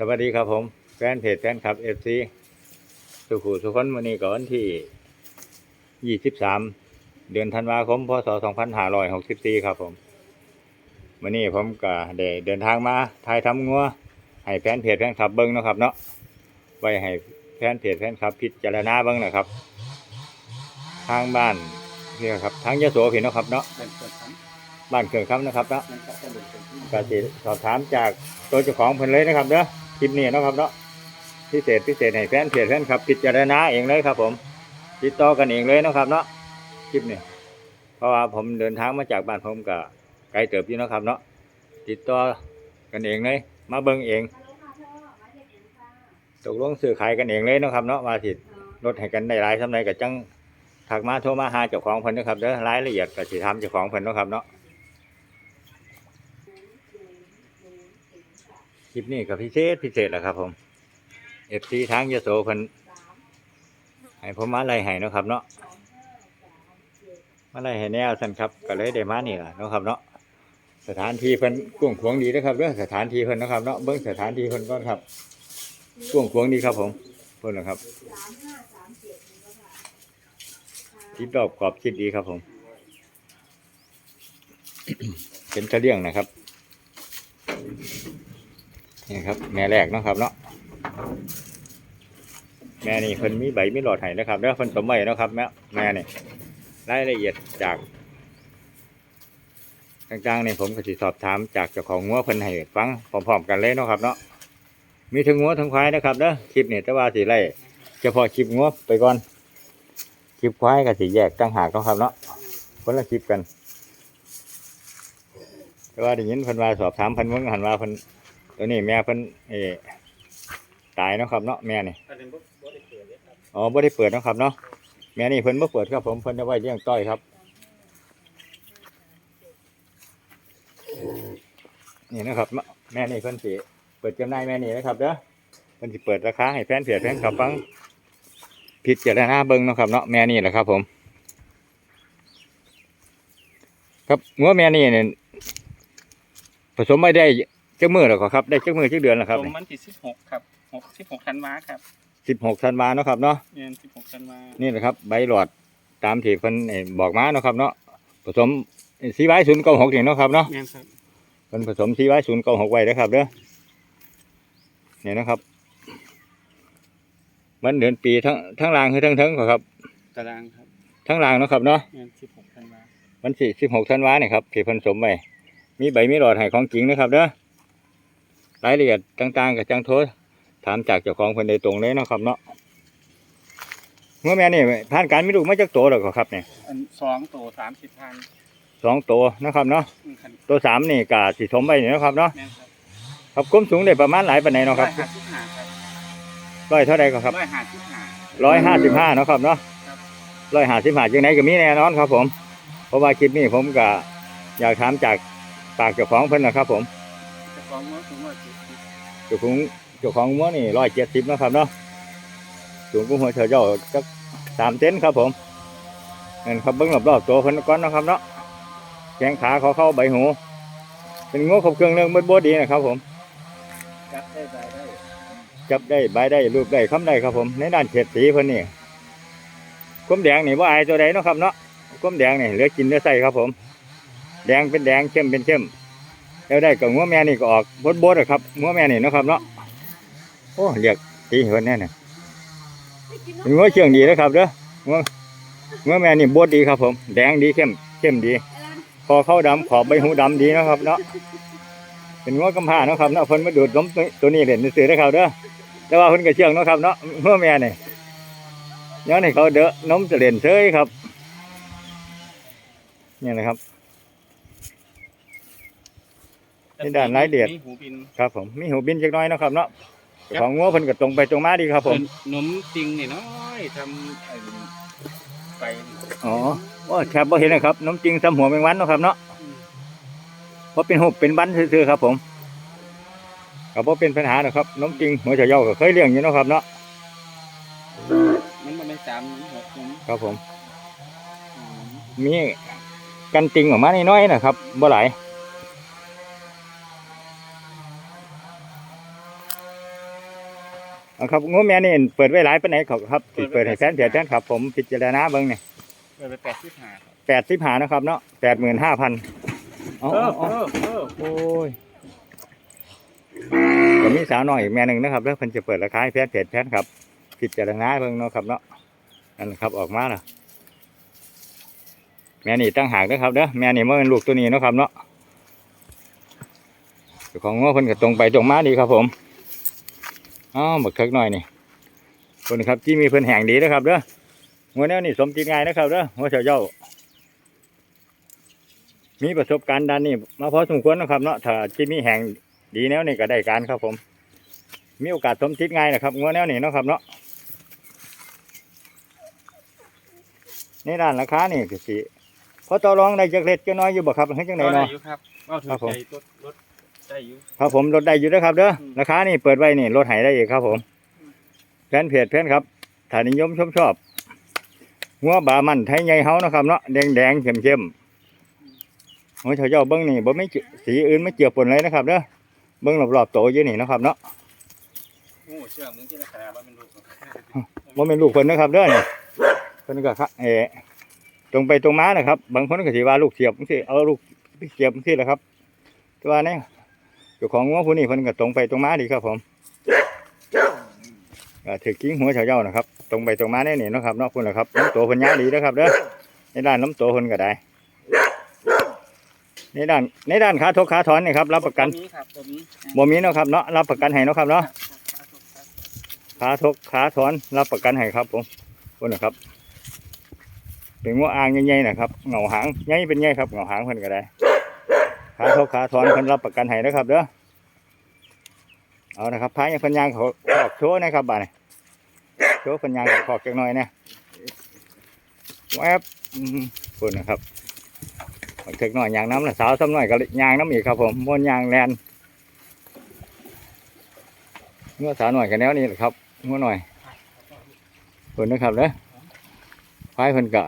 สวัสดีครับผม แฟนเพจแฟนคลับเอฟซีสุขุสุขนวันนี้ก่อนที่ 23 เดือนธันวาคมพศ 2564 ครับผมวันนี้ผมก็ได้เดินทางมาถ่ายทำงัวให้แฟนเพจแฟนคลับเบิ้งนะครับ เนาะไว้ให้แฟนเพจแฟนคลับพิจารณาเบิ้งนะครับ ทางบ้านนี่ครับทางยโสพี่นะครับ เนาะบ้านเกิดครับนะเป็นกับเนเป็นที่ก็สิสอบถามจากตัวเจ้าของเพิ่นเลยนะครับเด้อ คลิปนี้นะครับเนาะพิเศษพิเศษให้แฟนเพจแฟนครับพิจารณาเองเลยครับ ผมติดต่อกันเองเลยนะครับ เนาะคลิปนี้เพราะว่าผมเดินทางมาจากบ้านผมก็ไกลเติบอยู่นะครับ เนาะติดต่อกันเองเลยมาเบิ่งเองตกลงซื้อขายกันเองเลยนะครับ เนาะมาสิลดให้กันได้หลายสำไรก็จังถักมาโทรมาหาเจ้าของเพิ่นนะครับเด้อรายละเอียดก็สิถามเจ้าของเพิ่นนะครับเนาะ คลิปนี้ก็พิเศษพิเศษแหละครับ ผมเอฟซีทางยโสเพิ่นให้ผมมาไล่ให้เนาะครับ เนาะมาไล่ให้แนวสันครับ ก็เลยได้มานี่ล่ะเนาะครับ เนาะสถานที่เพิ่นกว้งขวงดีนะครับเรื่องสถานที่เพิ่นเนาะครับเนาะเบิ่งสถานที่เพิ่นก่อนครับกว้งขวงดีครับ ผมเพิ่นนะครับทิศรอบขอบคิดดีครับ ผม เป็นกระเลี่ยงนะครับ นี่ครับ แม่แรกนะครับเนาะแม่นี่เพิ่นมีใบมีหลอดให้นะครับแล้วเพิ่นสมใบนะครับแม่แม่นี่รายละเอียดจากต่างๆนี่ผมก็สิสอบถามจากเจ้าของงัวเพิ่นให้ฟังพร้อมๆกันเลยนะครับ เนาะมีทั้งงัวทั้งควายนะครับเด้อคลิปนี่แต่ว่าสิไล่เฉพาะคลิปงัวไปก่อนคลิปควายก็สิแยกต่างหากนะครับเนาะคนละคลิปกันแต่ว่าได้ยินเพิ่นว่าสอบถามเพิ่นเบิ่งหันว่าเพิ่น ตัวนี้แม่เพิ่นเออตายเนาะครับเนาะแม่นี่ประเด็นบ่บ่ได้เกิดเลยครับอ๋อบ่ได้เปิดเนาะครับเนาะแม่นี่เพิ่นบ่เปิดครับผมเพิ่นจะไว้เลี้ยงต้อยครับ นี่นะครับ แม่นี่เพิ่นสิเปิดจำหน่ายแม่นี่นะครับเด้อเพิ่นสิเปิดราคาให้แฟนเพจแฟนคลับฟังพิจารณาเบิ่งเนาะครับเนาะแม่นี่แหละครับ ผม ครับงัวแม่นี่เนี่ยผสมไม่ได้ จักมือหรอกครับ ได้จักมือจักเดือนแล้วครับลงมันที่สิบหกครับหกสิบหกธันวาครับสิบหกธันวาเนาะครับเนาะเดือนสิบหกธันวานี่แหละครับ ใบหลอดตามที่เพิ่นเอ่อบอกมาเนาะครับเนาะผสมสีไว้ศูนย์เก้าหกนี่เนาะครับเนาะแม่นครับเพิ่นผสมสีไว้ศูนย์เก้าหกไว้นะครับเด้อนี่นะครับมันเดือนปีทั้งทั้งรางคือทั้งเทิงครับตารางครับทั้งรางเนาะครับเนาะเดือนสิบหกธันวาวันที่สิบหกธันวาเนี่ยครับที่เพิ่นสมไว้มีใบมีหลอดให้ของจริงนะครับเด้อ รายละเอียดต่างๆกับจังโทรถามจากเจ้าของเพิ่นโดยตรงเลยเนาะครับเนาะเมื่อแม่นี่ผ่านการมีลูกมาจากโตแล้วก็ครับเนี่ยอันสองตัวสามสิบพันสองตัวนะครับเนาะอืมคันตัวสามนี่กาสิสมไว้นี่นะครับเนาะแม่นครับครับก้มสูงได้ประมาณหลายปานใดเนาะคร้รัอบยห้าสิบห้าครับร้อยเท่าใดก็ครับ ร้อยห้าสิบห้า ร้อยห้าสิบห้าเนาะครับเนาะครับ ร้อยห้าสิบห้าจังไหนก็มีแน่นอนครับผม เพราะว่าคลิปนี้ผมก็อยากถามจากปากเจ้าของเพิ่นนะครับผม จะฟ้องว่าถึงว่าสิบสิบเจ้าของเจ้าของมัวนี่ร้อยเจ็ดสิบนะครับเนาะสูงกุ้งหัวเฉยเจ้าจักสามเซนครับผมเงินครับเบิ้งรอบๆตัวเพิ่นก่อนนะครับเนาะแขงขาเขาเข้าใบหู เป็นงูครบเครื่องเรื่องเบิดบดีนะครับผม จับได้ได้ได้จับได้ใบได้รูปได้คำได้ครับผม ในด้านเฉดสีเพิ่นนี่ก้มแดงนี่ว่าอายตัวใดเนาะครับเนาะก้มแดงนี่เหลือกินเหลือใส่ครับผม แดงเป็นแดงเข้มเป็นเข้ม แล้วได้กับงัวแม่นี่ก็ออกบดบดๆอะครับงัวแม่นี่นะครับเนาะโอ้เรียกตีเพิ่นแน่น่ะเป็นงัวเชื่องดีนะครับเด้องัวงัวแม่นี่บดดีครับผม แดงดีเข้มเข้มดีคอเข้าดำขอบใบหูดำดีนะครับเนาะเป็นงัวกำพร้านะครับเนาะเพิ่นมาดูดนมตัวนี้เล่นซื้อนะครับเด้อแต่ว่าเพิ่นก็เชื่องนะครับเนาะเมื่อแม่นี่ย้อนให้เขาเด้อะนมจะเล่นเฉยครับนี่นะครับ นี่ด้านรายละเอียด มีหูบินครับผมมีหูบินจักหน้อยเนาะครับเนาะเจ้าของงัวเพิ่นก็ตรงไปตรงมาดีครับ ผมนมจริงนี่น้อยทำไอ้ไปอ๋อโอ้แทบบ่เห็นนะครับนมจริงสำหัวแมงวันเนาะครับเนาะเพราะเป็นหุบเป็นบันซื่อๆครับ ผมก็บ่เป็นปัญหาหรอกครับนมจริงหัวเฉยเยาก็เคยเลี้ยงอยู่เนาะครับเนาะมันบ่แม่นสามนมหกนมครับผมอืมมีกันจริงออกมานิดน้อยๆนะครับบ่หลาย เอา ครับงูแม่นี่เปิดไว้หลายปานไหนครับสิเปิดให้แฟนเพจแฟนครับ ผมพิจารณาเบิ่งนี่เปิดไปแปดสิบห้าครับแปดสิบหานะครับเนาะแปดหมื่นห้าพันอ๋อเอออ๋อเออเออโอ้ยก็มีสาวน้อยอีกแม่หนึ่งนะครับแล้วเพิ่นจะเปิดราคาให้แฟนเพจแฟนครับพิจารณาเบิ่งเนาะครับเนาะนั่นครับออกมาแล้วแม่นี่ตั้งหากนะครับเด้อแม่นี่เมื่อเป็นลูกตัวนี้เนาะครับเนาะเจ้าของง้อเพิ่นก็ตรงไปตรงมาดีครับผม อ๋อบักเทิกหน่อยนี่คนครับที่มีเพิ่นแห่งดีนะครับเด้องัวแนวนี่สมจริงง่ายนะครับเด้อหัวเฉาเจ้ามีประสบการณ์ด้านนี้มาพอสมควรนะครับเนาะถ้าที่มีแห่งดีแนวนี้ก็ได้การครับผม มีโอกาสสมทิศง่ายนะครับงัวแนวนี้เนาะครับเนาะในด้านราคานี่ก็สิพอต่อรองได้จักเล็กจักน้อยอยู่บ่ครับเฮ็ดจังไดได้เนาะอยู่ครับก็ถือครับผมใจรถรถ ได้อยู่ ครับผมลดได้อยู่นะครับเด้ออืมราคานี่เปิดไว้นี่ลดให้ได้อีกครับผมแฟนเพจแฟนครับถ้านิยมชมชอบงัวบามันไทยใหญ่เฮานะครับเนาะแดงแดงๆเข้มเข้มๆโอ้ยเถาเจ้าเบิ้งนี่บ่ไม่เจือสีอื่นไม่เจือปนเลยนะครับเด้อเบิ้งรอบๆโตอยู่นี่นะครับเนาะโอ้เชื่อมึงที่ราคาว่าเป็นลูกบ่เป็นลูกเพิ่นนะครับเด้อนี่เพิ่นก็ครับเออตรงไปตรงมานะครับ บางคนก็สิว่าลูกเสียบจังซี่เอาลูกเสียบจังซี่แหละครับแต่ว่าเนี่ย เจ้าของงัวผู้นี้เพิ่นก็ตรงไปตรงมาดีครับผมก็ถือกิ้งหัวเฉาเจ้านะครับ ตรงไปตรงมาแน่นี่เนาะครับเนาะคุณล่ะครับน้ำตัวเพิ่นยาวดีนะครับเด้อในด้านน้ำตัวเพิ่นก็ได้ ในด้านในด้านขาทกขาถอนนี่ครับรับประกันตัวนี้ครับตัวนี้บ่มีเนาะครับเนาะรับประกันให้เนาะครับเนาะขาทกขาถอนรับประกันให้ครับผมคุณนะครับเป็นงัวอ่างใหญ่ๆนะครับเหงาหางใหญ่เป็นใหญ่ครับเหงาหางเพิ่นก็ได้ ขาเทกขาถอนเพิ่นรับประกันให้นะครับเด้อเอานะครับพายเพิ่นยางเขาขอกโชว์นะครับบ่านี้โชว์เพิ่นยางเขาขอกจักหน่อยเนี่ยแวบอืมคุณนะครับบักเทกหน่อยยางน้ำละสาวซ้ำหน่อยก็ยางน้ำอีกครับผมม้วนยางแลนเมื่อสาวหน่อยกันแล้วนี่แหละครับเมื่อหน่อยคุณนะครับเด้อควายเพิ่นก็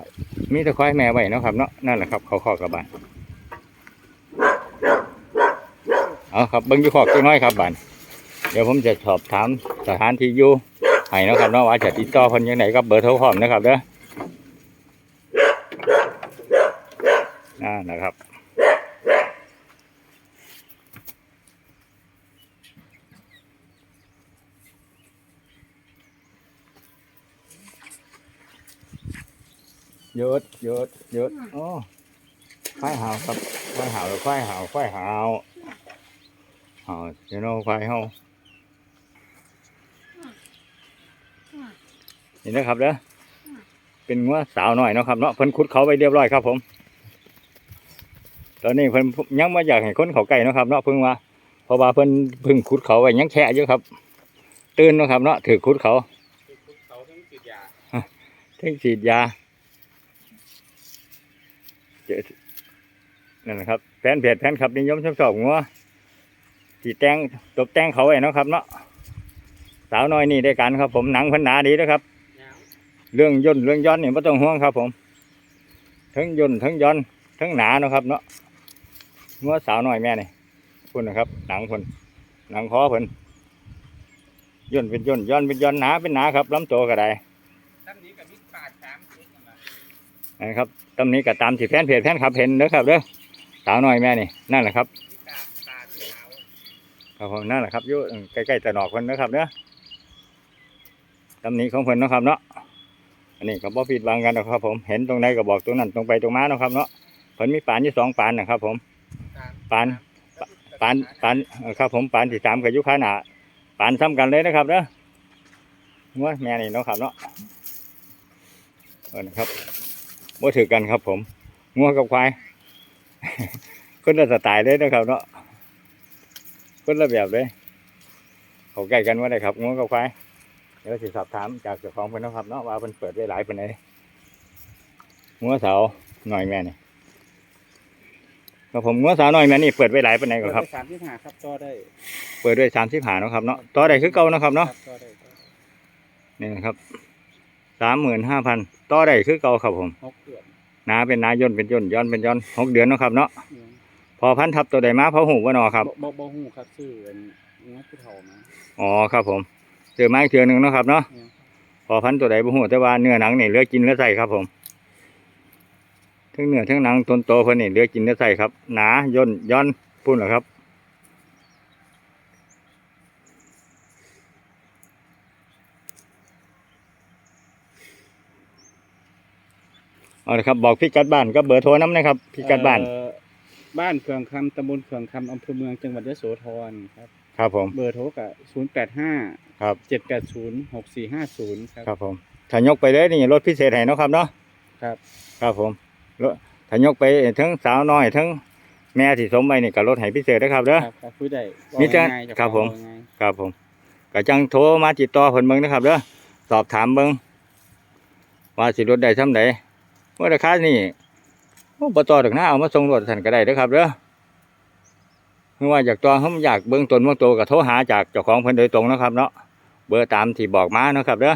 มีแต่ควายแม่ไว้นะครับเนาะนั่นแหละครับเขาขอกระบาล เอาครับเบิ้งอยู่ขอบจักน้อยครับบานเดี๋ยวผมจะสอบถามสถานที่อยู่ให้นะครับเนาะว่าจะติดต่อเพิ่นยังไงกับเบอร์โทรพร้อมนะครับเด้อนั่นนะครับหยุดหยุดหยุดโอ้ควายหาวครับควายหาวหรือควายหาวควายหาว Ờ, cho nó khoai không? นี่นะครับเด้อเป็นงัวสาวหน่อยเนาะครับเนาะเพิ่นขุดเขาไปเรียบร้อยครับผม ตอนนี้เพิ่นยังมาอยากให้คนเขาไก่เนาะครับเนาะเพิ่งว่าเพราะว่าเพิ่นเพิ่งขุดเขาไว้ยังแค่อยู่ครับ ตื่นเนาะครับเนาะถือขุดเขาทั้งฉีดยาเจอนั่นนะครับแฟนเพจแฟนคลับนิยมชมชอบงัว สีแต่งตบแต่งเขาไว้เนาะครับเนาะสาวน้อยนี่ได้กันครับ ผมหนังพันหนาดีนะครับ เรื่องย่นเรื่องย้อนเนี่ยไม่ต้องห่วงครับ ผม ทั้งย่นทั้งย้อนทั้งหนาเนาะครับ เนาะเมื่อสาวน้อยแม่นี่คุณนะครับ หนังคนหนังคอเพิ่นย่นเป็นย่นย้อนเป็นย้อนหนาเป็นหนาครับลำตัวก็ได้ตั้งนี้กับมิตรปาดสามชุดนั่นะครับตำนี้ก็ตามที่แฟนเพจแฟนคลับเห็นเด้อครับเด้อสาวน้อยแม่นี่นั่นแหละครับ มิตรปาดปาดขาว ครับผมนั่นแหละครับยู่ใกล้ๆแตะหนอกเพิ่นนะครับเด้อตำนี้ของเพิ่นนะครับเนาะอันนี้ก็บ่ผิดหวังกันนะครับ ผมเห็นตรงไหนก็บอกตรงนั้นตรงไปตรงมาเนาะครับเนาะเพิ่นมีปานอยู่สองปานนะครับ ผมปานปานปานครับ ผมปานที่สามกับยุคาหนาปานซ้ำกันเลยนะครับเด้องัวแม่นี่เนาะครับเนาะเออนะครับบ่ถือกันครับ ผมงัวกับควายคนละสไตล์เลยนะครับเนาะ คนละแบบเลยเขาใกล้กันว่าได้ครับงัวกับควายเดี๋ยวสิสอบถามจากเจ้าของเพิ่นเนาะครับเนาะว่าเพิ่นเปิดไว้หลายปานใดงัวเสาหน่อยแม่นี่ครับผมงัวสาวหน่อยแม่นี่เปิดไว้หลายปานใดก่อนครับ สามที่หาครับต่อได้เปิดด้วยสามสิบหาเนาะครับเนาะต่อได้คือเก่าเนาะครับเนาะต่อได้ต่อได้นี่นะครับสามหมื่นห้าพันต่อได้คือเก่าครับผม หกเดือน นาเป็นนาย่นเป็นย่นย้อนเป็นย้อนหกเดือนเนาะครับเนาะเนี่ย พอพันทับตัวใดมาพอหูว่านอครับบ่บ่บ่หูครับชื่ออันงัดผู้เฒ่ามาอ๋อครับผมซื้อมาอีกเทื่อหนึงเนาะครับเนาะพอพันธุ์ตัวใดบ่ฮู้แต่ว่าเนื้อหนังนี่เหลือกินเหลือใส่ครับผมทั้งเนื้อทั้งหนังต้นโตเพิ่นนี่เหลือกินเหลือใส่ครับ หนาย่นย้อนพุ่นเหรอครับเอาละครับบอกพี่กัดบ้านกับเบอร์โทรน้ำนะครับพี่กัดบ้านเอ่อ บ้านเขื่องคำตำบลเขื่องคำอำเภอเมืองจังหวัดยโสธรครับ ครับผม เบอร์โทรกับศูนย์แปดห้าครับ เจ็ดแปดศูนย์หกสี่ห้าศูนย์ครับ ครับผมถ้ายกไปเลยนี่รถพิเศษให้เนาะครับเนาะ ครับ ครับผมรถถ้ายกไปทั้งสาวน้อยทั้งแม่ที่สมไปนี่กับรถให้พิเศษนะครับเด้อ ครับครับคุยได้มีแต่ว่าง่ายๆครับผมว่าง่ายครับผมก็จังโทรมาติดต่อเพิ่นเบิ่งนะครับเด้อ สอบถามเบิ่งว่าสิรถได้ช่ำใดว่าราคานี่โอ้ บ่ต่อดอกนะเอามาส่งรถท่านก็ได้เด้อครับเด้อเมื่อว่าอยากต่อเฮาอยากเบิ่งตนเบิ่งโตวก็โทรหาจากเจ้าของเพิ่นโดยตรงนะครับ เนาะเบอร์ตามที่บอกมาเนาะครับเด้อ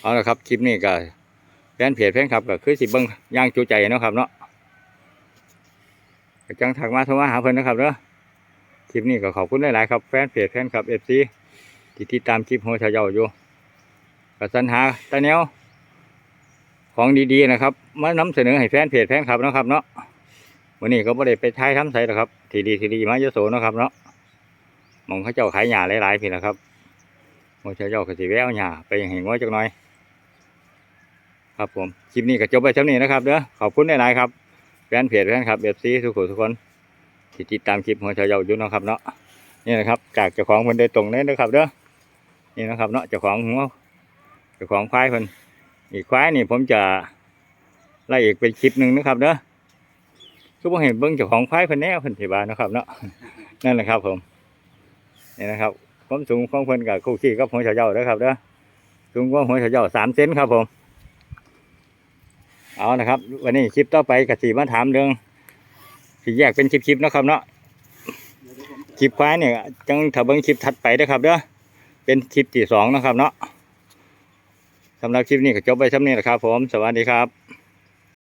เอาละครับคลิปนี้ก็แฟนเพจแฟนคลับก็คือสิเบิ่งย่างจุใจเนาะครับ เนาะก็จังทักมาโทรมาหาเพิ่นนะครับเด้อคลิปนี้ก็ขอบคุณหลายๆครับแฟนเพจแฟนคลับเอฟซีที่ติดตามคลิปโฮชาเยาอยู่ก็สรรหาตาแนว ของดีๆนะครับ มานำเสนอให้แฟนเพจแฟนคลับนะครับ เนาะวันนี้ก็ไม่ได้ไปท้ายทำใส่หรอกครับ ทีดีทีดีมาเยอะโสนะครับเนาะมองเขาเจ้าขายหญ้าหลายๆพี่นะครับโฮชาเยาก็สิแววหญ้าไปเห็นว่าจักหน่อย ครับผมคลิปนี้ก็จบไปเท่านี้นะครับเด้อขอบคุณหลายๆครับแฟนเพจแฟนคลับเอฟซีทุกคนทุกคนที่ติดตามคลิปหัวชายเยาอยู่นะครับเนาะนี่นะครับจากเจ้าของเพิ่นโดยตรงเลยนะครับเด้อนี่นะครับเนาะเจ้าของหัวเจ้าของควายเพิ่น อีกควายนี่ผมจะไล่อีกเป็นคลิปหนึ่งนะครับเด้อคือผมเห็นเบิ้งเจ้าของควายพิ่นแน่พิ่นที่บ้านนะครับเนาะนั่นแหละครับผมนี่นะครับความสูงของเพิ่นกับคู่ขี้กับหัวชายเยาเด้อครับเด้อสูงกว่าหัวชายเยาสามเซนครับผม เอานะครับ วันนี้คลิปต่อไปกสีมาถามเรื่องสิแยกเป็นคลิปๆนะครับเนาะคลิปควายเนี่ยจังถ้าเบิ่งคลิปถัดไปเด้อครับเด้อเป็นคลิปที่สองนะครับเนาะ สำหรับคลิปนี้ก็จบไปสำนี้แหละครับผม สวัสดีครับ